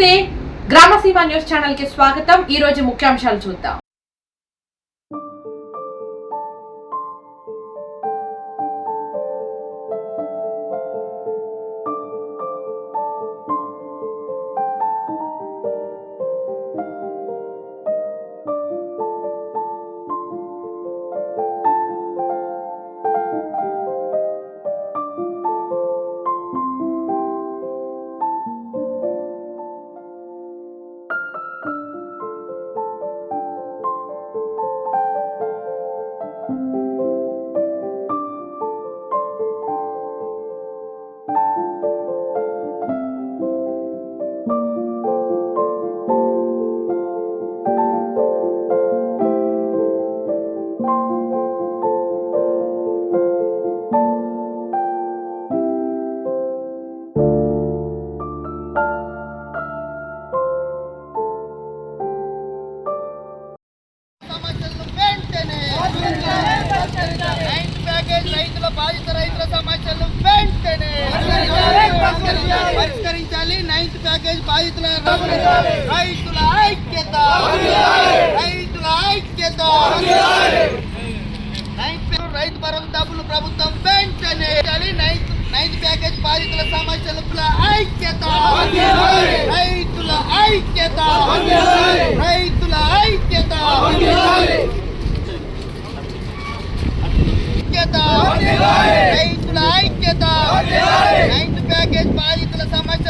నమస్తే. గ్రామసీమ న్యూస్ ఛానల్కి స్వాగతం. ఈ రోజు ముఖ్యాంశాలు చూద్దాం. చేసి బాధితుల రైతుల ఐక్యత. రైతుల ఐక్యత. రైతు భరోసా డబ్బులు ప్రభుత్వం వెంటనే ఇవ్వాలి. నైన్త్ ప్యాకేజ్ బాధితుల సమస్యల ఐక్యత. రైతుల ఐక్యత. రైతుల ఐక్యత. ఐక్యత. రైతుల ఐక్యత. నైన్త్ ప్యాకేజ్ బాధితుల సమస్య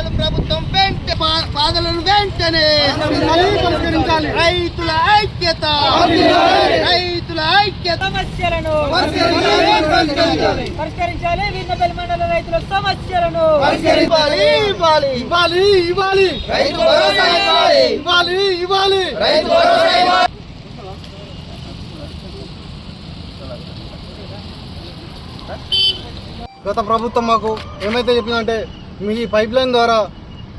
బాధలను వెంటనే రైతుల ఐక్యత. రైతుల ఐక్యత. సమస్యలను పరిష్కరించాలి. విన్నపల్లి మండల రైతుల సమస్యలను ఇవ్వాలి. ఇవ్వాలి. ఇవ్వాలి. ఇవ్వాలి. ఇవ్వాలి. ఇవ్వాలి. గత ప్రభుత్వం మాకు ఏమైతే చెప్పిందంటే మీ పైప్ లైన్ ద్వారా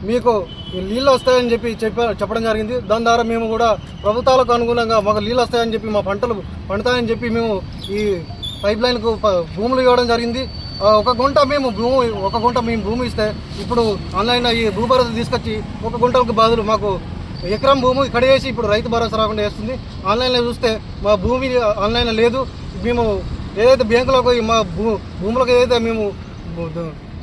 మీకు నీళ్ళు వస్తాయని చెప్పి చెప్ప చెప్పడం జరిగింది. దాని ద్వారా మేము కూడా ప్రభుత్వాలకు అనుగుణంగా మాకు నీళ్ళు వస్తాయని చెప్పి మా పంటలు పండుతాయని చెప్పి మేము ఈ పైప్ లైన్కు ప- భూములు ఇవ్వడం జరిగింది. ఒక గుంట మేము భూమి ఒక గుంట మేము భూమి ఇస్తే ఇప్పుడు ఆన్లైన్ ఈ భూ భరోసా తీసుకొచ్చి ఒక గుంటలకు బదులు మాకు ఎకరం భూమి కడిగేసి ఇప్పుడు రైతు భరోసా రాకుండా వేస్తుంది. ఆన్లైన్లో చూస్తే మా భూమి ఆన్లైన్లో లేదు. మేము ఏదైతే బ్యాంకులకు పోయి మా భూ భూములకు ఏదైతే మేము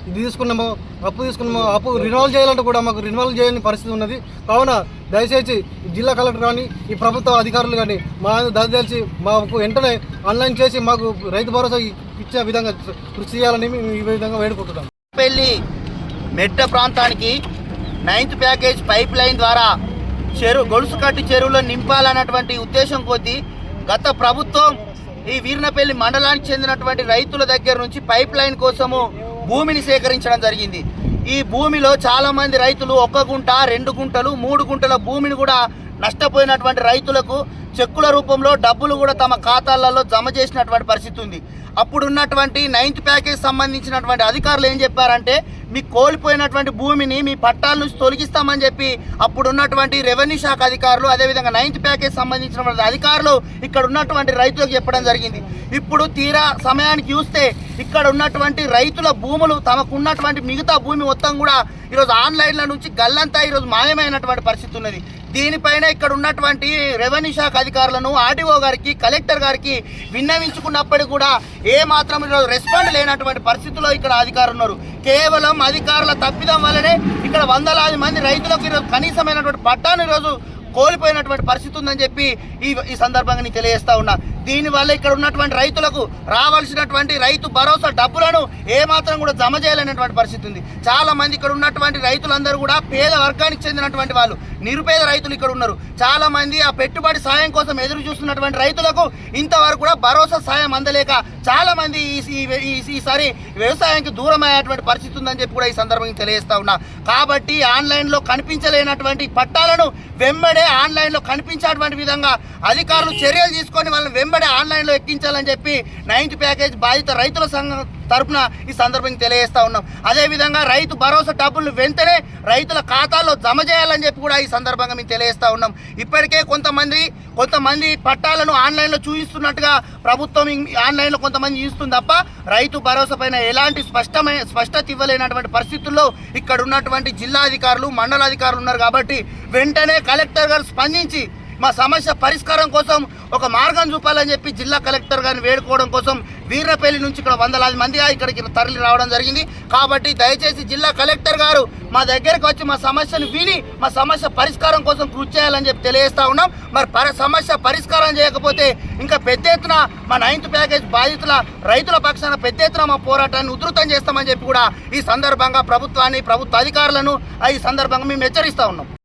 ఇది తీసుకున్నామో అప్పు తీసుకున్నామో అప్పు రినవల్ చేయాలంటే కూడా మాకు రినవల్ చేయని పరిస్థితి ఉన్నది. కావున దయచేసి జిల్లా కలెక్టర్ కానీ ఈ ప్రభుత్వ అధికారులు కానీ మా దయచేసి మాకు వెంటనే ఆన్లైన్ చేసి మాకు రైతు భరోసా ఇచ్చే విధంగా కృషి చేయాలని మేము ఈ విధంగా వేడుకుంటున్నాం. పెళ్ళి మెట్ట ప్రాంతానికి నైన్త్ ప్యాకేజ్ పైప్ లైన్ ద్వారా చెరువు గొలుసు కట్టి చెరువులో నింపాలన్నటువంటి ఉద్దేశం కొద్దీ గత ప్రభుత్వం ఈ వీర్నపల్లి మండలానికి చెందినటువంటి రైతుల దగ్గర నుంచి పైప్ లైన్ కోసము భూమిని సేకరించడం జరిగింది. ఈ భూమిలో చాలా మంది రైతులు ఒక గుంట రెండు గుంటలు మూడు గుంటల భూమిని కూడా నష్టపోయినటువంటి రైతులకు చెక్కుల రూపంలో డబ్బులు కూడా తమ ఖాతాలలో జమ చేసినటువంటి పరిస్థితి ఉంది. అప్పుడు ఉన్నటువంటి నైన్త్ ప్యాకేజ్ సంబంధించినటువంటి అధికారులు ఏం చెప్పారంటే మీ కోల్పోయినటువంటి భూమిని మీ పట్టాల నుంచి తొలగిస్తామని చెప్పి అప్పుడున్నటువంటి రెవెన్యూ శాఖ అధికారులు అదేవిధంగా నైన్త్ ప్యాకేజ్ సంబంధించినటువంటి అధికారులు ఇక్కడ ఉన్నటువంటి రైతులకు చెప్పడం జరిగింది. ఇప్పుడు తీరా సమయానికి చూస్తే ఇక్కడ ఉన్నటువంటి రైతుల భూములు తమకున్నటువంటి మిగతా భూమి మొత్తం కూడా ఈరోజు ఆన్లైన్ల నుంచి గల్లంతా ఈరోజు మాయమైనటువంటి పరిస్థితి ఉన్నది. దీనిపైన ఇక్కడ ఉన్నటువంటి రెవెన్యూ శాఖ అధికారులను ఆర్డీఓ గారికి కలెక్టర్ గారికి విన్నవించుకున్నప్పటికీ కూడా ఏ మాత్రం ఈరోజు రెస్పాండ్ లేనటువంటి పరిస్థితుల్లో ఇక్కడ అధికారులు ఉన్నారు. కేవలం అధికారుల తప్పిదం వల్లనే ఇక్కడ వందలాది మంది రైతులకు ఈరోజు కనీసమైనటువంటి పట్టాను ఈరోజు కోల్పోయినటువంటి పరిస్థితి ఉందని చెప్పి ఈ ఈ సందర్భంగా నేను తెలియజేస్తా ఉన్నా. దీనివల్ల ఇక్కడ ఉన్నటువంటి రైతులకు రావాల్సినటువంటి రైతు భరోసా డబ్బులను ఏమాత్రం కూడా జమ చేయలేనటువంటి పరిస్థితి ఉంది. చాలా మంది ఇక్కడ ఉన్నటువంటి రైతులందరూ కూడా పేద వర్గానికి చెందినటువంటి వాళ్ళు నిరుపేద రైతులు ఇక్కడ ఉన్నారు. చాలా మంది ఆ పెట్టుబడి సాయం కోసం ఎదురు చూస్తున్నటువంటి రైతులకు ఇంతవరకు కూడా భరోసా సాయం అందలేక చాలా మంది ఈ- ఈ- ఈసారి వ్యవసాయానికి దూరం అయ్యేటువంటి పరిస్థితి ఉందని చెప్పి కూడా ఈ సందర్భంగా తెలియజేస్తా ఉన్నా. కాబట్టి ఆన్లైన్లో కనిపించలేనటువంటి పట్టాలను వెంబడే ఆన్లైన్లో కనిపించేటువంటి విధంగా అధికారులు చర్యలు తీసుకొని వాళ్ళని వెంబడి వెంబడే ఆన్లైన్లో ఎక్కించాలని చెప్పి నైన్త్ ప్యాకేజ్ బాధిత రైతుల సంఘం తరఫున ఈ సందర్భంగా తెలియజేస్తా ఉన్నాం. అదేవిధంగా రైతు భరోసా డబ్బులు వెంటనే రైతుల ఖాతాల్లో జమ చేయాలని చెప్పి కూడా ఈ సందర్భంగా మేము తెలియజేస్తా ఉన్నాం. ఇప్పటికే కొంతమంది కొంతమంది పట్టాలను ఆన్లైన్లో చూపిస్తున్నట్టుగా ప్రభుత్వం ఆన్లైన్లో కొంతమంది చూస్తుంది తప్ప రైతు భరోసా పైన ఎలాంటి స్పష్టమైన స్పష్టత ఇవ్వలేనటువంటి పరిస్థితుల్లో ఇక్కడ ఉన్నటువంటి జిల్లా అధికారులు మండలాధికారులు ఉన్నారు కాబట్టి వెంటనే కలెక్టర్ గారు స్పందించి మా సమస్య పరిష్కారం కోసం ఒక మార్గం చూపాలని చెప్పి జిల్లా కలెక్టర్ గారిని వేడుకోవడం కోసం వీర్రపల్లి నుంచి ఇక్కడ వందలాది మందిగా ఇక్కడికి తరలి రావడం జరిగింది. కాబట్టి దయచేసి జిల్లా కలెక్టర్ గారు మా దగ్గరకు వచ్చి మా సమస్యను విని మా సమస్య పరిష్కారం కోసం కృషి చేయాలని చెప్పి తెలియజేస్తా ఉన్నాం. మరి పర సమస్య పరిష్కారం చేయకపోతే ఇంకా పెద్ద ఎత్తున మా నైన్త్ ప్యాకేజ్ బాధితుల రైతుల పక్షాన పెద్ద ఎత్తున మా పోరాటాన్ని ఉధృతం చేస్తామని చెప్పి కూడా ఈ సందర్భంగా ప్రభుత్వాన్ని ప్రభుత్వ అధికారులను ఈ సందర్భంగా మేము హెచ్చరిస్తా ఉన్నాం.